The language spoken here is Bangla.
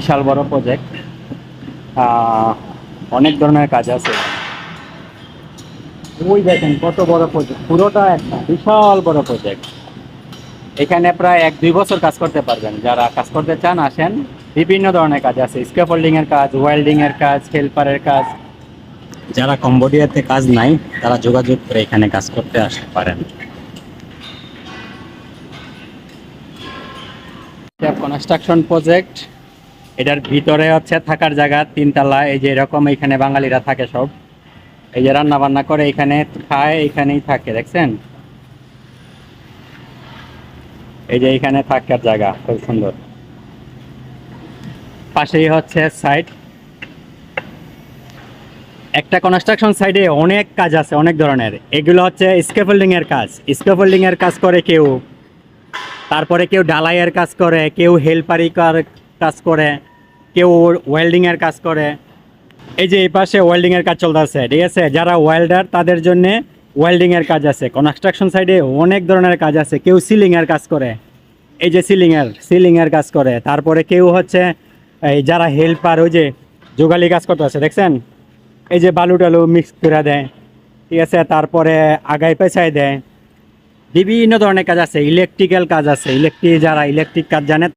বিশাল বড় প্রজেক্ট অনেক ধরনের কাজ আছে। ওই দেখেন কত বড় প্রজেক্ট পুরোটা একটা বিশাল বড় প্রজেক্ট এখানে প্রায় এক দুই বছর কাজ করতে পারবেন। যারা কাজ করতে চান, আসেন। বিভিন্ন ধরনের কাজ আছে। স্কেফোল্ডিং এর কাজ ওয়েল্ডিং এর কাজ হেল্পারের কাজ। যারা কম্বোডিয়াতে কাজ নাই, তারা যোগাযোগ করে এখানে কাজ করতে আসতে পারেন। কনস্ট্রাকশন প্রজেক্ট এটার ভিতরে হচ্ছে থাকার জায়গা, তিনতলা, এই যে এরকম এখানে বাঙালিরা থাকে সব। এই যে রান্না বান্না করে এখানে খায়, এখানেই থাকে, দেখছেন? এই যে এখানে থাকার জায়গা, খুব সুন্দর। পাশেই হচ্ছে সাইড একটা কনস্ট্রাকশন সাইডে অনেক কাজ আছে, অনেক ধরনের। এগুলো হচ্ছে স্কেফোল্ডিং এর কাজ। স্কেফোল্ডিং এর কাজ করে কেউ, তারপরে কেউ ডালাইয়ের কাজ করে, কেউ হেল্পারি কাজ করে, কেউ ওয়েল্ডিং এর কাজ করে। এই যে এই পাশে ওয়েল্ডিং এর কাজ চলতেছে, ঠিক আছে? যারা ওয়েল্ডার তাদের জন্য ওয়েল্ডিং এর কাজ আছে। কনস্ট্রাকশন সাইডে অনেক ধরনের কাজ আছে। কেউ সিলিং এর কাজ করে। এই যে সিলিং এর সিলিং এর কাজ করে। তারপরে কেউ হচ্ছে, এই যারা হেল্পার ওই যে যোগালি কাজ করতে আছে দেখছেন? এই যে বালু টালু মিক্স করে দেয়, ঠিক আছে? তারপরে আগায় পেছায় দেয়। বিভিন্ন ধরনের কাজ আছে। ইলেকট্রিক্যাল কাজ আছে। ইলেকট্রিক যারা ইলেকট্রিক কাজ জানে